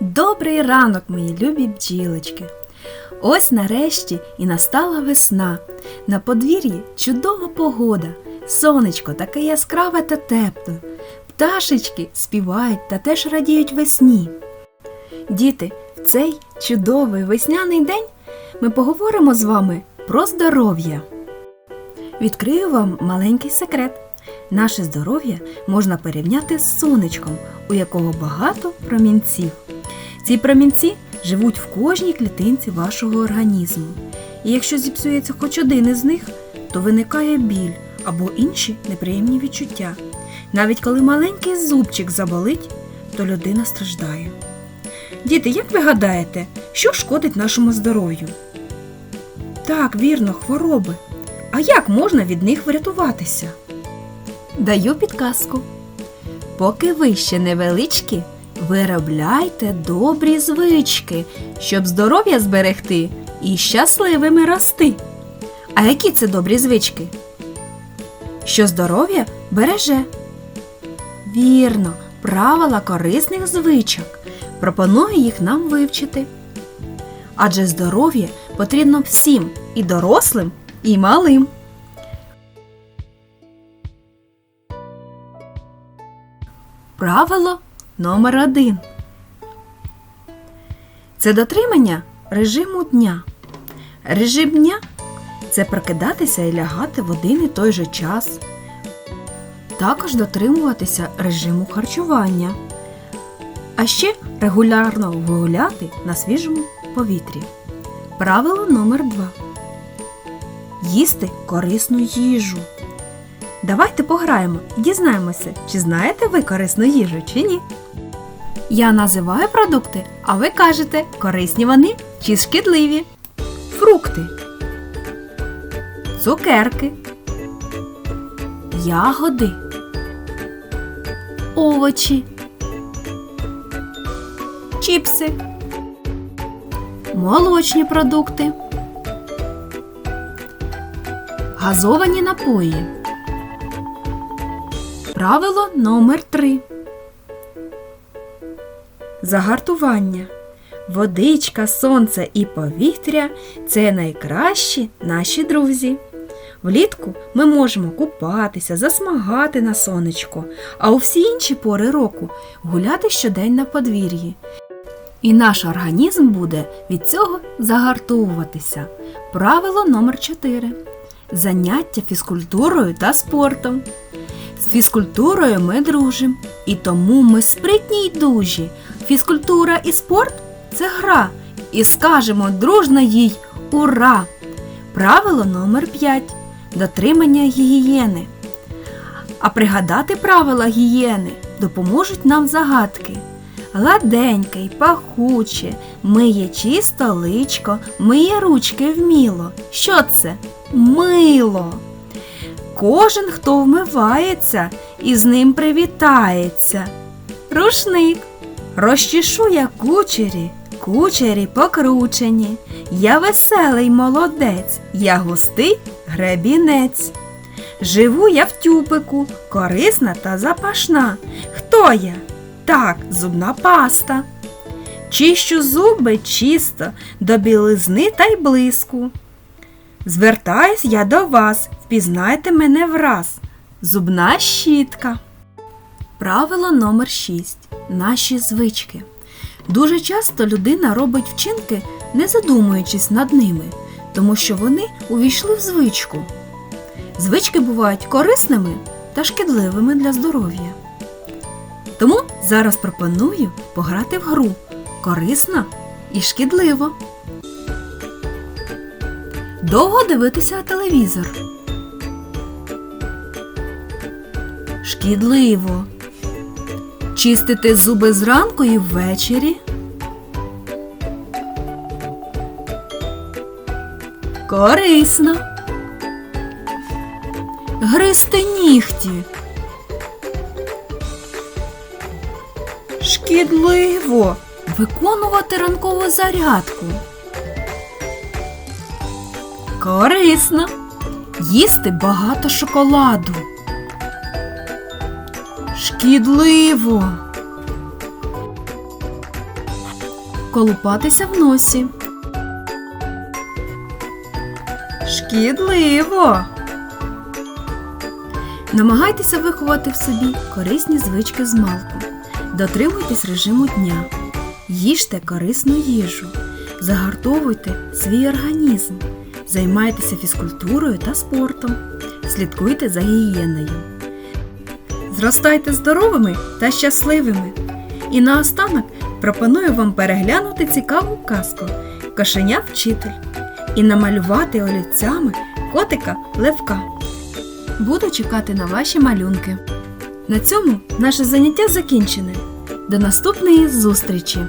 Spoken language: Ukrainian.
Добрий ранок, мої любі бджілочки. Ось нарешті і настала весна. На подвір'ї чудова погода, сонечко таке яскраве та тепле. Пташечки співають та теж радіють весні. Діти, в цей чудовий весняний день ми поговоримо з вами про здоров'я. Відкрию вам маленький секрет. Наше здоров'я можна порівняти з сонечком, у якого багато промінців. Ці промінці живуть в кожній клітинці вашого організму. І якщо зіпсується хоч один із них, то виникає біль або інші неприємні відчуття. Навіть коли маленький зубчик заболить, то людина страждає. Діти, як ви гадаєте, що шкодить нашому здоров'ю? Так, вірно, хвороби. А як можна від них врятуватися? Даю підказку. Поки ви ще невеличкі, виробляйте добрі звички, щоб здоров'я зберегти і щасливими рости. А які це добрі звички? Що здоров'я береже? Вірно, правила корисних звичок. Пропоную їх нам вивчити. Адже здоров'я потрібно всім і дорослим, і малим. Правило номер один. Це дотримання режиму дня. Режим дня це прокидатися і лягати в один і той же час. Також дотримуватися режиму харчування. А ще регулярно гуляти на свіжому повітрі. Правило номер 2 Їсти корисну їжу. Давайте пограємо і дізнаємося, чи знаєте ви корисну їжу чи ні. Я називаю продукти, а ви кажете, корисні вони чи шкідливі. Фрукти, цукерки, ягоди, овочі, чіпси, молочні продукти, газовані напої. Правило номер 3 Загартування. Водичка, сонце і повітря це найкращі наші друзі. Влітку ми можемо купатися, засмагати на сонечко, а у всі інші пори року гуляти щодень на подвір'ї. І наш організм буде від цього загартовуватися. Правило номер 4 Заняття фізкультурою та спортом. З фізкультурою ми дружимо, і тому ми спритні й дужі. Фізкультура і спорт це гра, і скажемо дружно їй ура! Правило номер 5 Дотримання гігієни. А пригадати правила гігієни допоможуть нам загадки. Гладеньке й пахуче, миє чисто личко, миє ручки вміло. Що це? Мило. Кожен, хто вмивається, і з ним привітається. Рушник. Розчішу я кучері, кучері покручені. Я веселий молодець, я густий гребінець. Живу я в тюпику, корисна та запашна. Хто я? Так, зубна паста. Чищу зуби чисто, до білизни та й блиску. Звертаюсь я до вас, впізнайте мене враз. Зубна щітка. Правило номер 6. Наші звички. Дуже часто людина робить вчинки, не задумуючись над ними, тому що вони увійшли в звичку. Звички бувають корисними та шкідливими для здоров'я. Тому зараз пропоную пограти в гру корисно і шкідливо. Довго дивитися телевізор. Шкідливо. Чистити зуби зранку і ввечері. Корисно. Гристи нігті. Шкідливо. Виконувати ранкову зарядку. Корисно. Їсти багато шоколаду. Шкідливо. колупатися в носі. Шкідливо. Намагайтеся виховати в собі корисні звички з малку. Дотримуйтесь режиму дня. Їжте корисну їжу. Загартовуйте свій організм. Займайтеся фізкультурою та спортом. Слідкуйте за гігієною. Зростайте здоровими та щасливими. І наостанок пропоную вам переглянути цікаву казку Кошеня вчитель і намалювати олівцями котика Левка. Буду чекати на ваші малюнки. На цьому наше заняття закінчене. До наступної зустрічі!